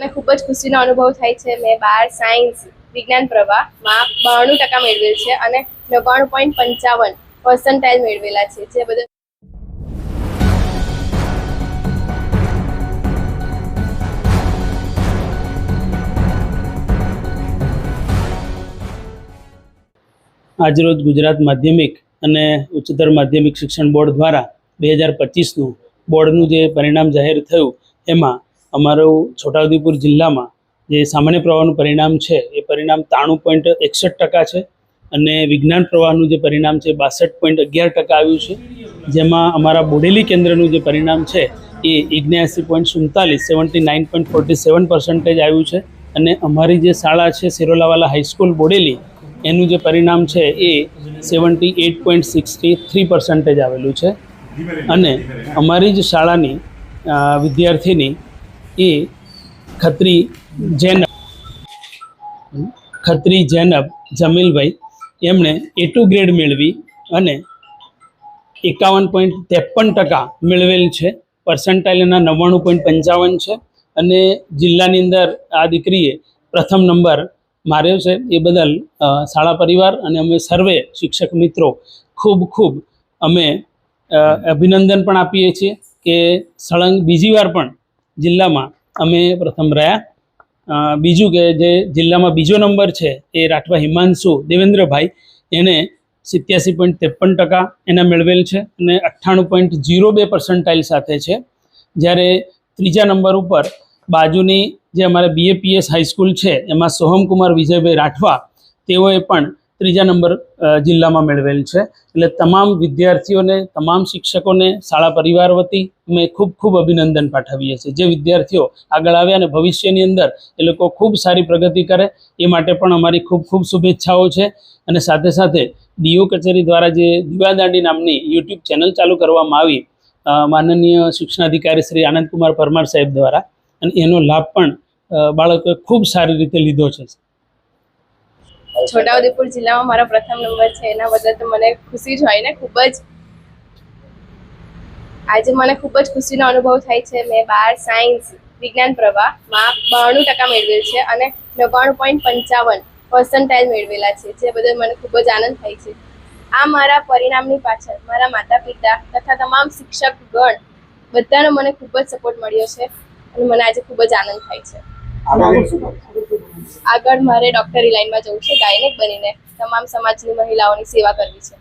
મને ખૂબ જ ખુશીનો અનુભવ થાય છે. મેં બાર સાયન્સ, વિજ્ઞાન, પ્રવાહમાં બાણું ટકા મેળવેલ છે અને નવ્વાણું પોઈન્ટ પંચાવન પર્સન્ટાઇલ મેળવેલા છે. જે બધા આજરોજ ગુજરાત માધ્યમિક અને ઉચ્ચતર માધ્યમિક શિક્ષણ બોર્ડ દ્વારા બે હજાર પચીસનું બોર્ડનું જે પરિણામ જાહેર થયું, એમાં અમારું છોટાઉદેપુર જિલ્લામાં જે સામાન્ય પ્રવાહનું પરિણામ છે, એ પરિણામ ત્રાણું પોઈન્ટ એકસઠ ટકા છે અને વિજ્ઞાન પ્રવાહનું જે પરિણામ છે, બાસઠ પોઈન્ટ અગિયાર ટકા આવ્યું છે. જેમાં અમારા બોડેલી કેન્દ્રનું જે પરિણામ છે, એ ઓગણ્યાસી પોઈન્ટ સુડતાલીસ, seventy nine point forty seven percentage આવ્યું છે અને અમારી જે શાળા છે સિરોલાવાલા હાઈસ્કૂલ બોડેલી, એનું જે પરિણામ છે, એ seventy eight point sixty three percentage આવેલું છે. અને અમારી જ શાળાની વિદ્યાર્થીની એ ખત્રી જૈનબ ખત્રી જૈનબ જમીલભાઈ, એમણે એ ટુ ગ્રેડ મેળવી અને એકાવન પોઈન્ટ ત્રેપન ટકા મેળવેલ છે. પર્સન્ટાઇલ એના નવ્વાણું પોઈન્ટ પંચાવન છે અને જિલ્લાની અંદર આ દીકરીએ પ્રથમ નંબર માર્યો છે. એ બદલ શાળા પરિવાર અને અમે સર્વે શિક્ષક મિત્રો ખૂબ ખૂબ અમે અભિનંદન પણ આપીએ છીએ કે સળંગ બીજી વાર પણ જિલ્લામાં અમે પ્રથમ રહ્યા. બીજું કે જે જિલ્લામાં બીજો નંબર છે એ રાઠવા હિમાંશુ દેવેન્દ્રભાઈ. એને સિત્યાસી પોઈન્ટ ત્રેપન ટકા એના મેળવેલ છે અને અઠ્ઠાણું પોઈન્ટ જીરો બે પર્સન્ટાઇલ સાથે છે. જ્યારે ત્રીજા નંબર ઉપર બાજુની જે અમારે બીએપીએસ હાઈસ્કૂલ છે, એમાં સોહમકુમાર વિજયભાઈ રાઠવા, તેઓએ પણ ત્રીજા નંબર જિલ્લામાં મેળવેલ છે. એટલે તમામ વિદ્યાર્થીઓને, તમામ શિક્ષકોને, શાળા પરિવાર વતી અમે ખૂબ ખૂબ અભિનંદન પાઠવીએ છીએ. જે વિદ્યાર્થીઓ આગળ આવ્યા અને ભવિષ્યની અંદર એ લોકો ખૂબ સારી પ્રગતિ કરે, એ માટે પણ અમારી ખૂબ ખૂબ શુભેચ્છાઓ છે. અને સાથે સાથે ડીઓ કચેરી દ્વારા જે દીવાદાંડી નામની યુટ્યુબ ચેનલ ચાલુ કરવામાં આવી માનનીય શિક્ષણાધિકારી શ્રી આનંદકુમાર પરમાર સાહેબ દ્વારા, અને એનો લાભ પણ બાળકોએ ખૂબ સારી રીતે લીધો છે. છોટાઉદેપુર જિલ્લામાં મારો પ્રથમ નંબર છે. એના બદલ તો મને ખુશી જ હોય ને, ખૂબ જ. આજે મને ખૂબ જ ખુશીનો અનુભવ થાય છે. મેં બાર સાયન્સ, વિજ્ઞાન પ્રવાહમાં બાણું ટકા મેળવેલ છે અને નવ્વાણું પોઈન્ટ પંચાવન પર્સન્ટાઇલ મેળવેલા છે, જે બદલ મને ખૂબ જ આનંદ થાય છે. આ મારા પરિણામની પાછળ મારા માતા પિતા તથા તમામ શિક્ષક ગણ બધાનો મને ખૂબ જ સપોર્ટ મળ્યો છે અને મને આજે ખૂબ જ આનંદ થાય છે. આગળ મારે ડોક્ટરી લાઈનમાં જવું છે ગાયનેક બનીને તમામ સમાજની મહિલાઓની સેવા કરવી છે.